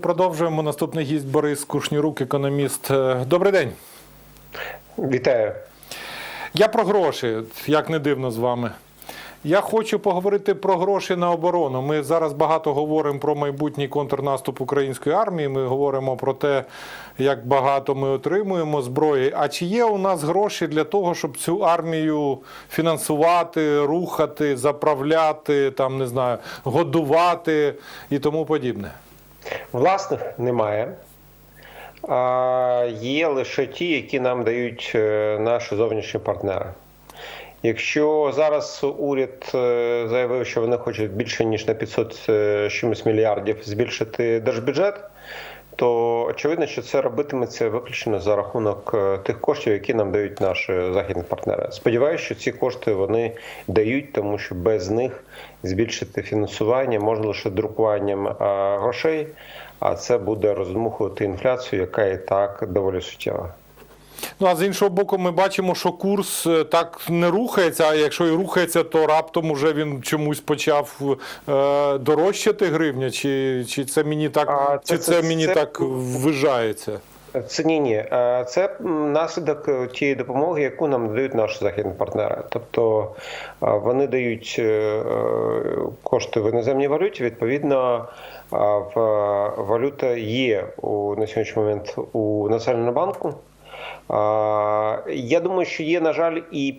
продовжуємо. Наступний гість Борис Кушнірук, економіст. Е, Добрий день. Вітаю. Я про гроші, як не дивно з вами. Я хочу поговорити про гроші на оборону. Ми зараз багато говоримо про майбутній контрнаступ української армії. Ми говоримо про те, як багато ми отримуємо зброї. А чи є у нас гроші для того, щоб цю армію фінансувати, рухати, заправляти, там не знаю, годувати і тому подібне? Власних немає. А є лише ті, які нам дають е, наші зовнішні партнери. Якщо зараз уряд е, заявив, що вони хочуть більше ніж на 500 е, чимось мільярдів збільшити держбюджет, то очевидно, що це робитиметься виключно за рахунок е, тих коштів, які нам дають наші західні партнери. Сподіваюся, що ці кошти вони дають, тому що без них збільшити фінансування можна лише друкуванням е, грошей, а це буде роздмухувати інфляцію, яка і так доволі суттєва. Ну а з іншого боку, ми бачимо, що курс е, так не рухається. А якщо і рухається, то раптом уже він чомусь почав е, дорожчати гривня, чи, чи це мені так, А, це- чи це, це- мені це- так ввижається? Це ні, ні. Е, Це наслідок тієї допомоги, яку нам надають наші західні партнери. Тобто вони дають кошти в іноземній валюті. Відповідно, валюта є у на сьогоднішній момент у Національному банку. Я думаю, що є, на жаль, і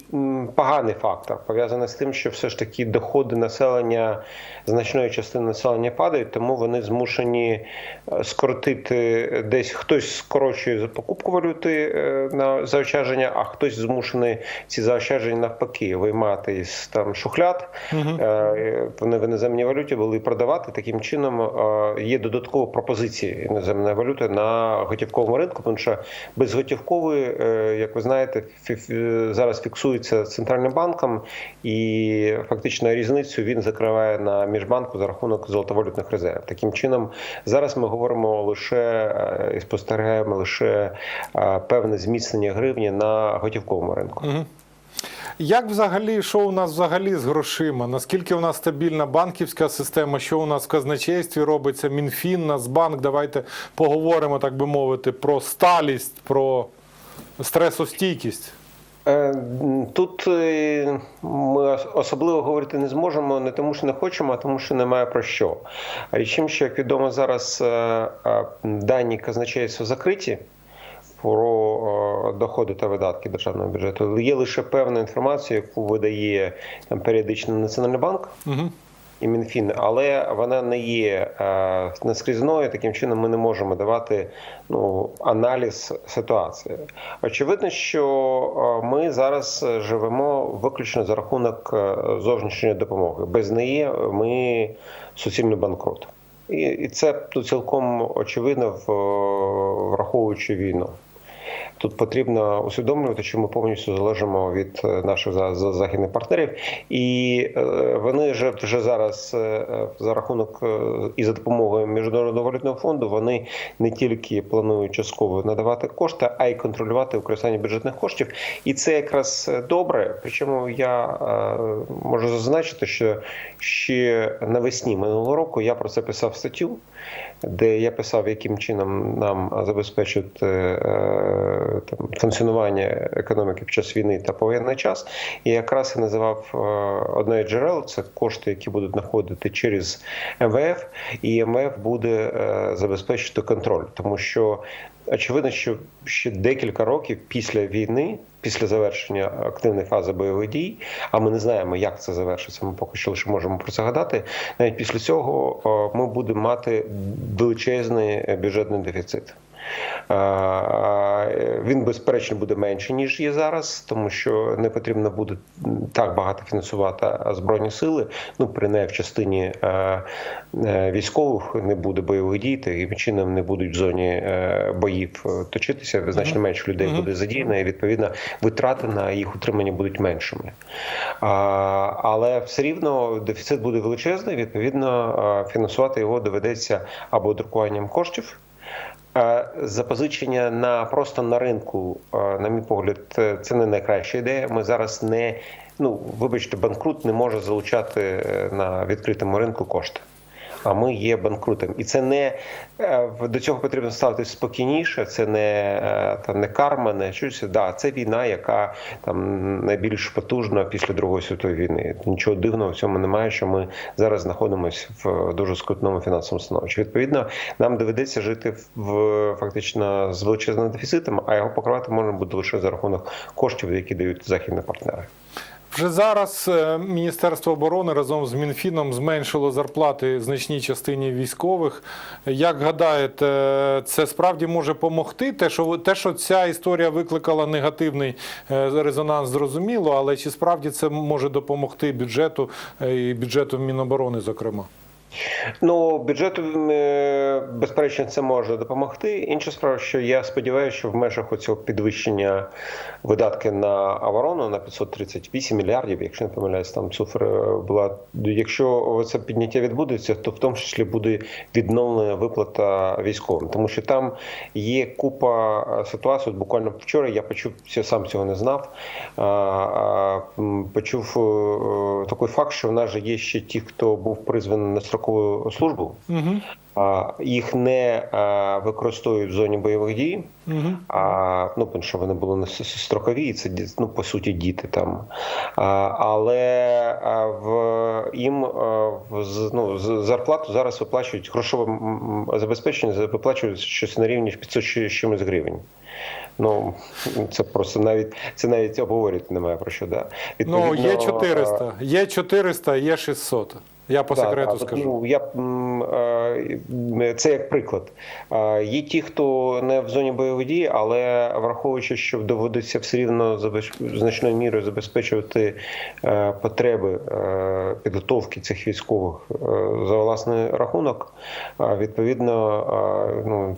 поганий фактор пов'язаний з тим, що все ж таки доходи населення значної частини населення падають, тому вони змушені е, скоротити десь хтось скорочує за покупку валюти е, на заощадження, а хтось змушений ці заощадження навпаки виймати із там шухляд. Е, Вони в іноземній валюті були продавати. Таким чином е, є додаткова пропозиція іноземної валюти на готівковому ринку, тому що безготівкової, е, як ви знаєте, зараз фіксується центральним банком, і фактично різницю він закриває на міжбанку за рахунок золотовалютних резерв. Таким чином, зараз ми говоримо лише е, і спостерігаємо лише е, певне зміцнення гривні на готівковому ринку. Як взагалі, що у нас взагалі з грошима? Наскільки у нас стабільна банківська система? Що у нас в казначействі робиться? Мінфін, Нацбанк? Давайте поговоримо, так би мовити, про сталість, про стресостійкість. Е, Тут е, ми особливо говорити не зможемо, не тому, що не хочемо, а тому, що немає про що. Річ тим, що як відомо зараз е, дані казначейства закриті про доходи та видатки державного бюджету. Є лише певна інформація, яку видає там періодично Національний банк. Угу. І Мінфін, але вона не є е, наскрізною. Таким чином, ми не можемо давати ну аналіз ситуації. Очевидно, що е, ми зараз живемо виключно за рахунок е, зовнішньої допомоги. Без неї ми суцільний банкрут. І, це тут цілком очевидно, враховуючи війну. Тут потрібно усвідомлювати, що ми повністю залежимо від е, наших за- за- західних партнерів, і е, вони вже вже зараз е, за рахунок і за допомогою міжнародного валютного фонду вони не тільки планують частково надавати кошти, а й контролювати використання бюджетних коштів. І це якраз добре. Причому я можу зазначити, що ще навесні минулого року я про це писав статтю де я писав, яким чином нам забезпечити е, там, функціонування економіки під час війни та повоєнний час. І якраз я називав е, одне джерел це кошти, які будуть знаходити через МВФ, і МВФ буде е, забезпечити контроль, тому що. Очевидно, що ще декілька років після війни, після завершення активної фази бойових дій, а ми не знаємо, як це завершиться. Ми поки що лише можемо про це гадати. Навіть після цього ми будемо мати величезний бюджетний дефіцит. Е, Він безперечно буде менше ніж є зараз, тому що не потрібно буде так багато фінансувати збройні сили. Ну принаймні в частині е, е, військових не буде бойових дій, таким чином не будуть в зоні е, боїв е, точитися. Значно менше людей буде задіяно, і відповідно витрати на їх утримання будуть меншими. Але все рівно дефіцит буде величезний. Відповідно, е, фінансувати його доведеться або друкуванням коштів. Е, Запозичення на просто на ринку, е, на мій погляд, е, це не найкраща ідея. Ми зараз не ну вибачте, банкрут не може залучати на відкритому ринку кошти. А ми є банкрутом. І це не е, до цього потрібно ставитись спокійніше. Це не е, там не карма, не щось. Да, це війна, яка там найбільш потужна після Другої світової війни. Нічого дивного в цьому немає, що ми зараз знаходимося в дуже скрутному фінансовому становищі. Відповідно, нам доведеться жити в фактично з величезним дефіцитом, а його покривати можна буде лише за рахунок коштів, які дають західні партнери. Вже зараз е, Міністерство оборони разом з Мінфіном зменшило зарплати значній частині військових. Як гадаєте, це справді може допомогти? Те, що те, що ця історія викликала негативний е, резонанс, зрозуміло, але чи справді це може допомогти бюджету е, і бюджету Міноборони, зокрема? Ну, бюджету е, безперечно це може допомогти. Інша справа, що я сподіваюся, що в межах цього підвищення видатки на оборону на 538 мільярдів, якщо не помиляюсь, там цифра була. Якщо це підняття відбудеться, то в тому числі буде відновлена виплата військовим, тому що там є купа е, ситуацій. От буквально вчора я почув, я сам цього не знав. Почув е, такий факт, що в нас же є ще ті, хто був призваний на строкову службу. Угу. А, Їх не а, використовують в зоні бойових дій, Угу. а ну тому що вони були не строкові, і це ну по суті діти там. А, але а, в їм а, в ну, зарплату зараз виплачують грошове забезпечення, виплачують щось на рівні 500 чи- чимось гривень. Ну це просто навіть це навіть обговорити немає про що. Да. Ну, є Відповідно, 400, є 400, є 600. Я по секрету да, скажу. Ну, я, е, це як приклад. Е, Є ті, хто не в зоні бойових дій, але враховуючи, що доводиться все рівно значною мірою забезпечувати е, потреби підготовки цих військових за власний рахунок, відповідно, ну,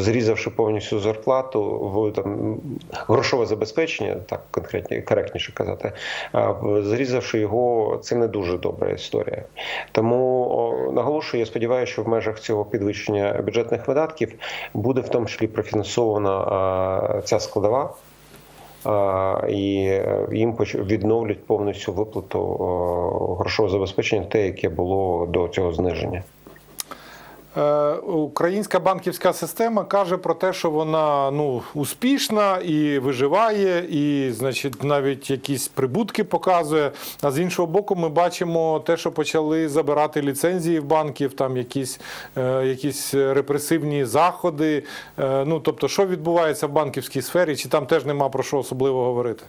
зрізавши повністю зарплату в там грошове забезпечення, так конкретні коректніше казати, зрізавши його, це не дуже добра історія. Тому наголошую, я сподіваюся, що в межах цього підвищення бюджетних видатків буде в тому числі профінансована ця складова. І е, їм відновлять повністю виплату грошового забезпечення, те, яке було до цього зниження. Е, Українська банківська система каже про те, що вона ну успішна і виживає, і значить навіть якісь прибутки показує. А з іншого боку, ми бачимо те, що почали забирати ліцензії в банків, там якісь, е, якісь репресивні заходи. Е, ну тобто, що відбувається в банківській сфері, чи там теж нема про що особливо говорити?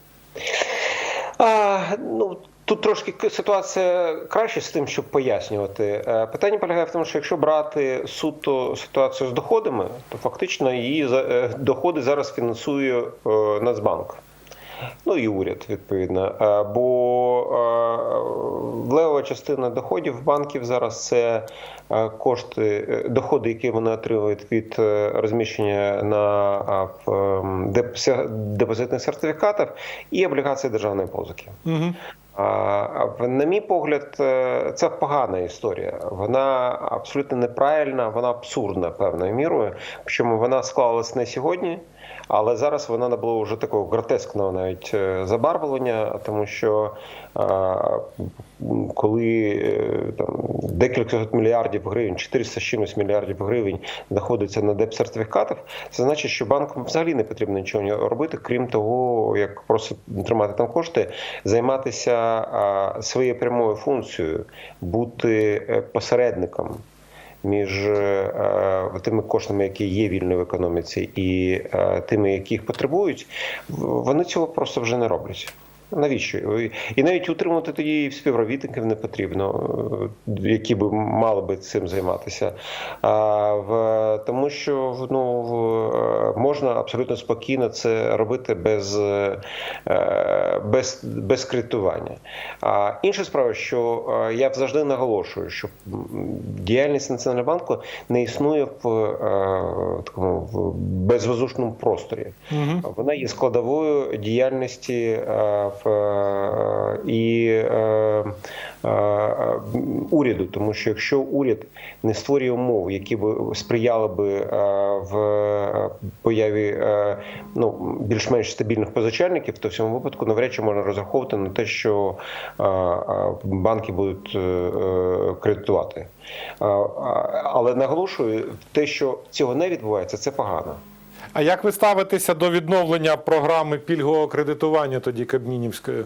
А, ну, тут трошки ситуація краще з тим, щоб пояснювати. Е, Питання полягає в тому, що якщо брати суто ситуацію з доходами, то фактично її е, доходи зараз фінансує е, Нацбанк. Ну і уряд, відповідно. Бо левова частина доходів банків зараз це кошти, доходи, які вони отримують від розміщення на ем, депози- депозитних сертифікатах і облігації державної позики. Угу. На мій погляд, е, це погана історія. Вона абсолютно неправильна, вона абсурдна певною мірою. Причому вона склалась не сьогодні, але зараз вона набула вже такого гротескного навіть е, забарвлення, тому що е, коли е, там декілька мільярдів гривень, 400 з чимось мільярдів гривень знаходиться на депсертифікатах, це значить, що банкам взагалі не потрібно нічого робити, крім того, як просто тримати там кошти, займатися своєю прямою функцією, бути посередником. Між е, тими коштами, які є вільною в економіці, і е, тими, які їх потребують, вони цього просто вже не роблять. Навіщо? І навіть утримувати тоді співробітників не потрібно, які б мали би цим займатися. А, в, тому що ну, в, можна абсолютно спокійно це робити без, е, без, без кредитування. А інша справа, що е, я завжди наголошую, що діяльність Національного банку не існує в е, такому в безвоздушному просторі. Угу. Вона є складовою діяльності в, і е, е, е, уряду, тому що якщо уряд не створює умов, які б сприяли би е, в е, появі е, ну більш-менш стабільних позичальників, то в цьому випадку навряд чи можна розраховувати на те, що е, е, банки будуть е, е, кредитувати. Е, е, Але наголошую, те, що цього не відбувається, це погано. А як ви ставитеся до відновлення програми пільгового кредитування тоді Кабмінівської?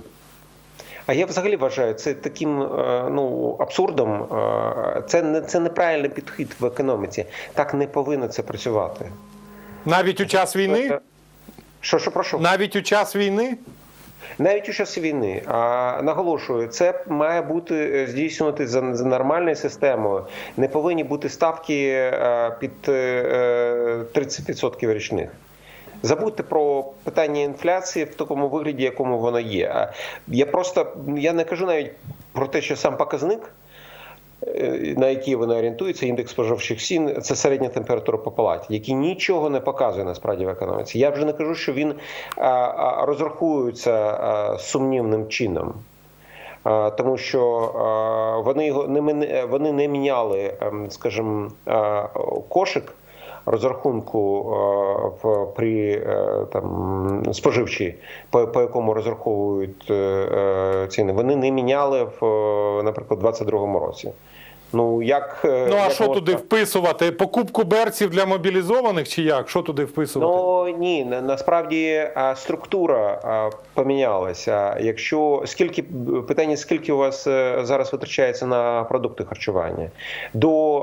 А я взагалі вважаю це таким е, ну абсурдом. е, Це не це неправильний підхід в економіці. Так не повинно це працювати. Навіть у час війни? Що що прошу? Навіть у час війни? Навіть у час війни. А наголошую, це має бути е, здійснювати за, нормальною системою. Не повинні бути ставки е, під е, 30% річних. Забудьте про питання інфляції в такому вигляді, якому воно є. Я просто я не кажу навіть про те, що сам показник. Е, На які вони орієнтуються, індекс споживчих цін це середня температура по палаті, який нічого не показує насправді в економіці. Я вже не кажу, що він розрахується сумнівним чином. Тому що вони його не вони не міняли, ем, скажімо, кошик розрахунку в при е, там споживчі, по, по якому розраховують е, е, ціни. Вони не міняли в, е, наприклад, 22-му році. Ну як е, Ну а як що можна- туди вписувати? Покупку берців для мобілізованих чи як? Що туди вписувати? Ну ні, насправді структура помінялася. Якщо скільки питання, скільки у вас е, зараз витрачається на продукти харчування, до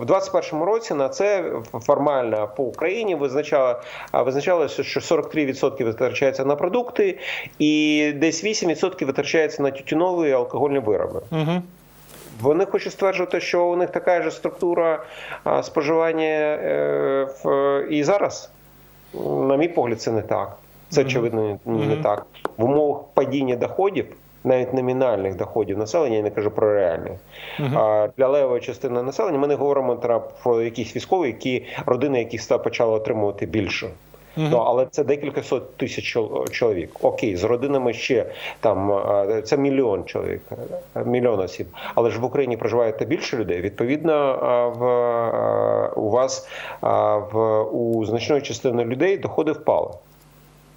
в 21-му році на це формально по Україні визначало визначалося, що 43% витрачається на продукти, і десь 8% витрачається на тютюнові і алкогольні вироби. Угу. Вони хочуть стверджувати, що у них така ж структура споживання е, і зараз. На мій погляд, це не так. Це очевидно не, так. В умовах падіння доходів, навіть номінальних доходів населення, я не кажу про реальні. Мгм. А для левої частини населення ми не говоримо про якісь військові, які родини, яких почали отримувати більше. Ну, але це декілька сот тисяч чоловік. Окей, з родинами ще там е, це мільйон чоловік, мільйон осіб. Але ж в Україні проживає та більше людей. Відповідно, е, в е, у вас в у значної частини людей доходи впали.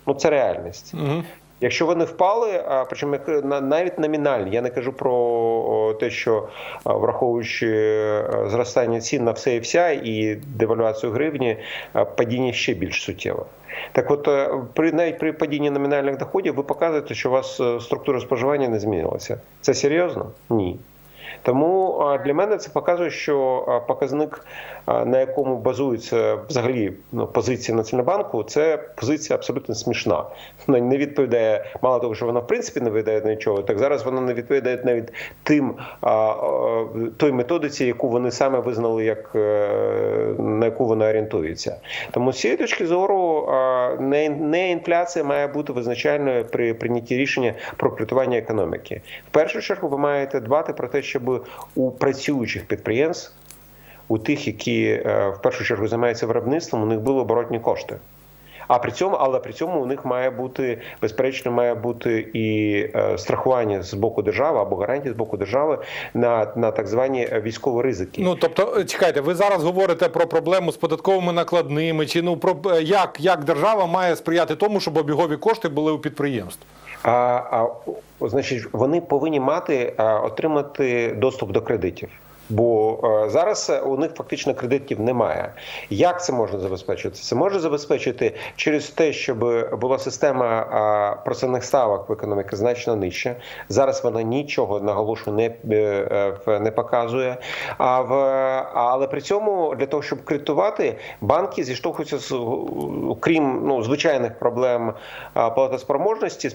Ну це реальність. Угу. Якщо вони впали, а причому навіть номінальні, я не кажу про те, що враховуючи е, зростання цін на все і вся і девальвацію гривні, падіння ще більш суттєве. Так, от е, при навіть при падінні номінальних доходів ви показуєте, що у вас е, структура споживання не змінилася. Це серйозно? Ні. Тому для мене це показує, що показник, на якому базується взагалі ну, позиція Національного це позиція абсолютно смішна. Вона не відповідає, мало того, що вона в принципі не відповідає нічого, так зараз вона не відповідає навіть тим той методиці, яку вони саме визнали, як е, на яку вони орієнтуються. Тому з цієї точки зору не інфляція має бути визначальною при прийнятті рішення про кредитування економіки. В першу чергу ви маєте дбати про те, щоб у працюючих підприємств, у тих, які е, в першу чергу займаються виробництвом, у них були оборотні кошти. А при цьому, але при цьому у них має бути безперечно, має бути і е, страхування з боку держави або гарантії з боку держави на, на так звані військові ризики. Ну тобто, е, чекайте, ви зараз говорите про проблему з податковими накладними, чи ну про як, як держава має сприяти тому, щоб обігові кошти були у підприємств? А, а значить, вони повинні мати а, отримати доступ до кредитів. Бо е, зараз у них фактично кредитів немає. Як це можна забезпечити? Це може забезпечити через те, щоб була система а, процентних ставок в економіці значно нижча. Зараз вона нічого наголошую не, е, е, не показує. А в але при цьому для того, щоб кредитувати, банки зіштовхуються з крім ну звичайних проблем платоспроможності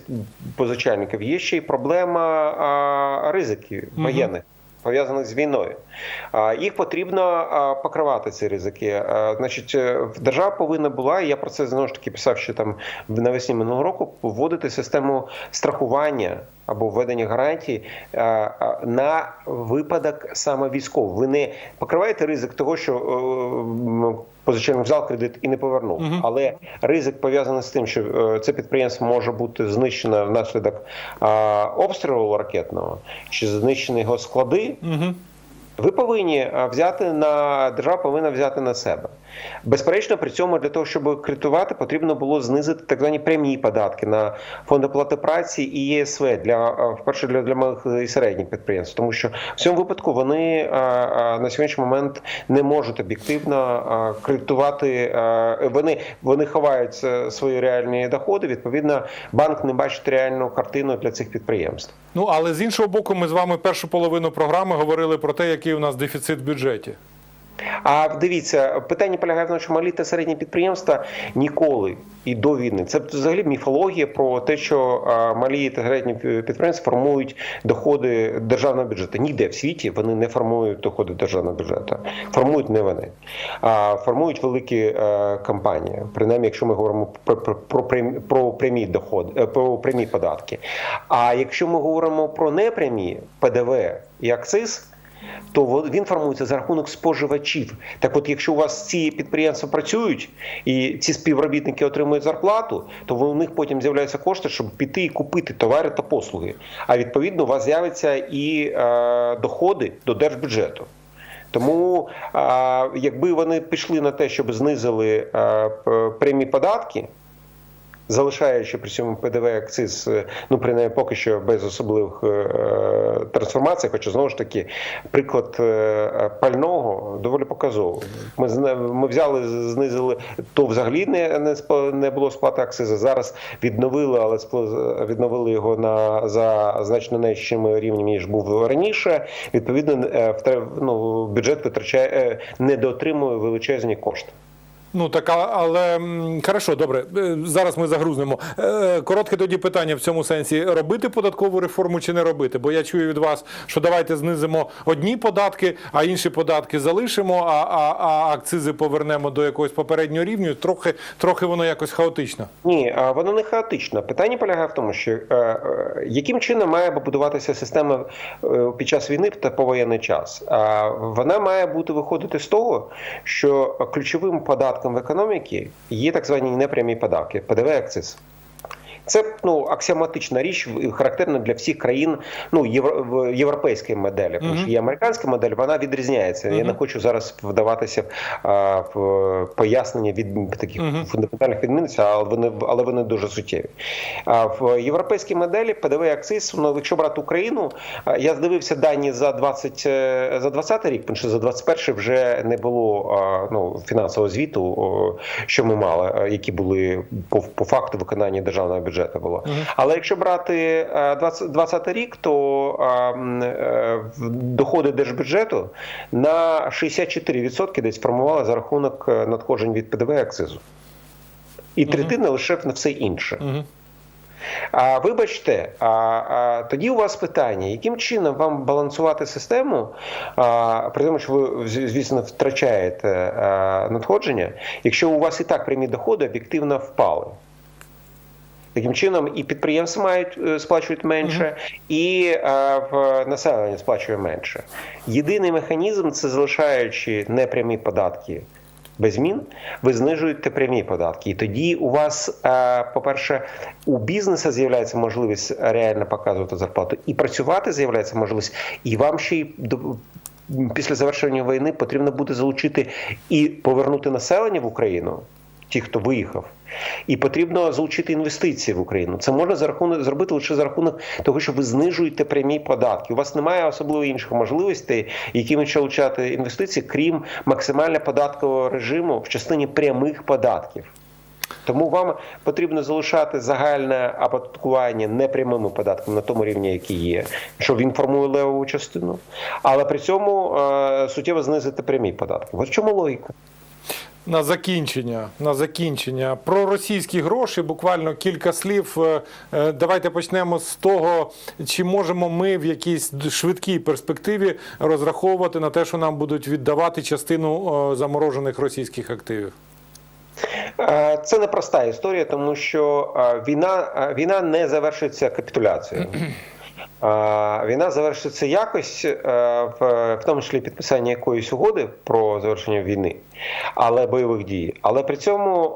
позичальників. Є ще й проблема ризиків воєнних. Пов'язаних з війною, їх потрібно покривати ці ризики. Значить, е, держава повинна була, і я про це знову ж таки писав, що там навесні минулого року, вводити систему страхування або введення гарантій а, а, на випадок саме військовий. Ви не покриваєте ризик того, що е, позичальник взяв кредит і не повернув. Але ризик пов'язаний з тим, що е, це підприємство може бути знищено внаслідок обстрілу ракетного, чи знищені його склади. Угу. Ви повинні е, взяти на держава повинна взяти на себе. Безперечно, при цьому для того, щоб кредитувати, потрібно було знизити так звані прямі податки на фонди плати праці і ЄСВ для е, вперше для, для малих і середніх підприємств, тому що в цьому випадку вони е, е, на сьогоднішній момент не можуть об'єктивно кредитувати. Вони вони ховають свої реальні доходи. Відповідно, банк не бачить реальну картину для цих підприємств. Ну але з іншого боку, ми з вами першу половину програми говорили про те, який у нас дефіцит в бюджеті. А дивіться, питання полягає в тому, що малі та середні підприємства ніколи і до війни. Це взагалі міфологія про те, що малі та середні підприємства формують доходи державного бюджету. Ніде в світі вони не формують доходи державного бюджету. Формують не вони, а формують великі е, компанії. Принаймні, якщо ми говоримо про, про, про, про прямі доходи, е, про прямі податки. А якщо ми говоримо про непрямі ПДВ і акциз то він формується за рахунок споживачів. Так, от, якщо у вас ці підприємства працюють і ці співробітники отримують зарплату, то у них потім з'являються кошти, щоб піти і купити товари та послуги. А відповідно, у вас з'являться і е, доходи до держбюджету. Тому, якби вони пішли на те, щоб знизили е, прямі податки, залишаючи при цьому ПДВ акциз, е, ну принаймні поки що без особливих е, трансформацій, хоча знову ж таки приклад е, пального доволі показовий. Ми ми взяли, знизили то взагалі не, не було сплати акцизу. Зараз відновили, але відновили його на за значно нижчими рівнями ніж був раніше. Відповідно, втра- ну, бюджет витрачає недоотримує величезні кошти. Ну так, але м, хорошо, добре. Е, Зараз ми загрузнемо. Е, Коротке тоді питання в цьому сенсі: робити податкову реформу чи не робити? Бо я чую від вас, що давайте знизимо одні податки, а інші податки залишимо, а, а, а акцизи повернемо до якогось попереднього рівня. Трохи, трохи воно якось хаотично. Ні, воно не хаотично. Питання полягає в тому, що е, яким чином має побудуватися система під час війни та повоєнний час? Вона має бути виходити з того, що ключовим податком в економіці є так звані непрямі податки, ПДВ акциз. Це ну аксіоматична річ, характерна для всіх країн ну євро, в- європейської моделі. Тому що є американська модель, вона відрізняється. Я не хочу зараз вдаватися а, в пояснення від таких фундаментальних відмінностей, але вони але вони дуже суттєві. А в європейській моделі ПДВ і акциз, ну якщо брати Україну, я здивився дані за 20 е, за 20 рік, тому що за 21 вже не було ну фінансового звіту, що ми мали, які були по, по факту виконання державного бюджету було. Але якщо брати е, 20, 20 рік, то е, в- доходи держбюджету на 64% десь формували за рахунок е, надходжень від ПДВ акцизу. І третина лише на все інше. А вибачте, а, а тоді у вас питання, яким чином вам балансувати систему, а, при тому, що ви звісно втрачаєте а, надходження, якщо у вас і так прямі доходи об'єктивно впали. Таким чином, і підприємства мають е, сплачують менше, і е, в населення сплачує менше. Єдиний механізм це залишаючи непрямі податки без змін, ви знижуєте прямі податки. І тоді у вас, е, по-перше, у бізнесу з'являється можливість реально показувати зарплату, і працювати з'являється можливість, і вам ще й до- після завершення війни потрібно буде залучити і повернути населення в Україну. Ті, хто виїхав, і потрібно залучити інвестиції в Україну. Це можна за рахунок зробити лише за рахунок того, що ви знижуєте прямі податки. У вас немає особливо інших можливостей, якими залучати інвестиції, крім максимально податкового режиму в частині прямих податків. Тому вам потрібно залишати загальне оподаткування непрямими податками на тому рівні, який є, що він формує левову частину, але при цьому е, суттєво знизити прямі податки. Ось в чому логіка. На закінчення, на закінчення про російські гроші. Буквально кілька слів. Е, е, Давайте почнемо з того, чи можемо ми в якійсь швидкій перспективі розраховувати на те, що нам будуть віддавати частину е, заморожених російських активів. Це непроста історія, тому що війна, війна не завершується капітуляцією. Війна завершиться якось, е, в, тому числі підписання якоїсь угоди про завершення війни, але бойових дій. Але при цьому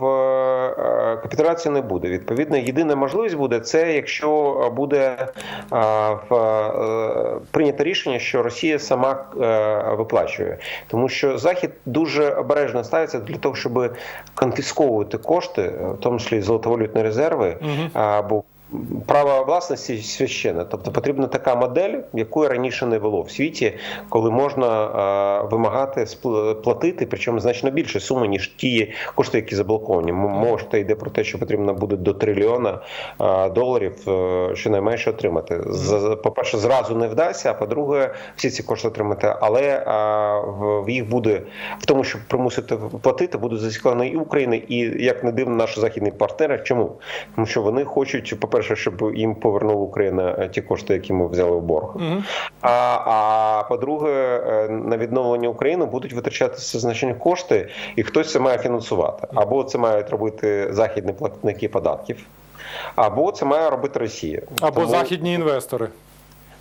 в е, капітуляції не буде. Відповідно, єдина можливість буде це, якщо буде е, в, прийнято рішення, що Росія сама виплачує, тому що Захід дуже обережно ставиться для того, щоб конфісковувати кошти, в тому числі золотовалютні резерви, а, бо Право власності священне, тобто потрібна така модель, якої раніше не було в світі, коли можна е, вимагати платити, причому значно більше суми, ніж ті кошти, які заблоковані. М- Мова ж йде про те, що потрібно буде до трильйона е, доларів е, щонайменше отримати. З- По-перше, зразу не вдасться, а по-друге, всі ці кошти отримати, але е, в в їх буде в тому, щоб примусити платити, будуть зацікавлені і Україна, і як не дивно, наші західні партнери. Чому? Тому що вони хочуть, по-перше, щоб їм повернула Україна е, ті кошти, які ми взяли в борг. А, а по-друге, е, на відновлення України будуть витрачатися значні кошти, і хтось це має фінансувати. Або це мають робити західні платники податків, або це має робити Росія. Або Тому- західні інвестори.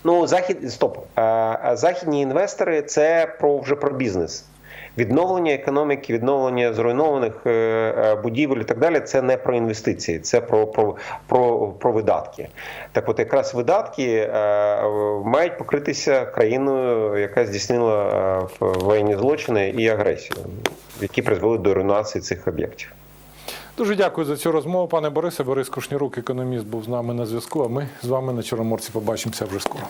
Ну, захід стоп. Е, Західні інвестори це про вже про бізнес. Відновлення економіки, відновлення зруйнованих е, е, будівель і так далі. Це не про інвестиції, це про, про, про, про видатки. Так, от якраз видатки е, мають покритися країною, яка здійснила воєнні злочини і агресію, які призвели до руйнації цих об'єктів. Дуже дякую за цю розмову, пане Борисе. Борис Кушнірук, економіст, був з нами на зв'язку. А ми з вами на Чорноморці побачимося вже скоро.